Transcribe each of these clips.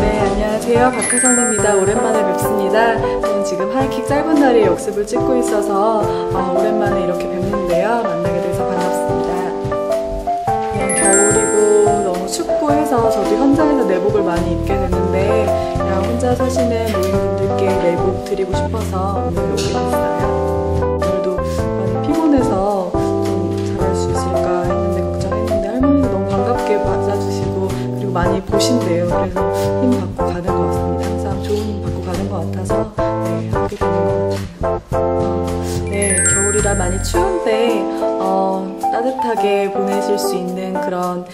네 안녕하세요 박하선입니다. 오랜만에 뵙습니다. 저는 지금 하이킥 짧은 날의 역습을 찍고 있어서 어, 오랜만에 이렇게 뵙는데요. 만나게 돼서 반갑습니다. 그냥 겨울이고 너무 춥고 해서 저도 현장에서 내복을 많이 입게 됐는데 그냥 혼자 사시는 모임 분들께 내복 드리고 싶어서 오늘 오게 됐어요. 오늘도 많이 피곤해서 좀 잘할 수 있을까 했는데 걱정했는데 할머니도 너무 반갑게 맞아주시고 그리고 많이 보신대요. 그래서 힘 받고 가는 것 같습니다. 항상 좋은 힘 받고 가는 것 같아서 네, 하게 되는 것 같아요. 어, 네, 겨울이라 많이 추운데 어, 따뜻하게 보내실 수 있는 그런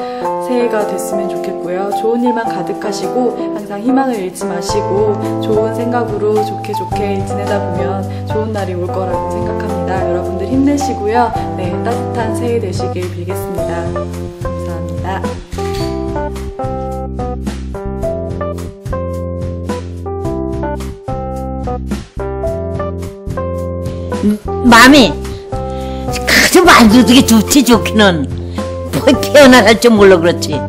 새해가 됐으면 좋겠고요. 좋은 일만 가득하시고 항상 희망을 잃지 마시고 좋은 생각으로 좋게 좋게 지내다 보면 좋은 날이 올 거라고 생각합니다. 여러분들 힘내시고요. 네, 따뜻한 새해 되시길 빌겠습니다. 감사합니다. 마음이 그저 만두둑이 좋지 좋기는. 뭐 태어나 할줄 몰라 그렇지.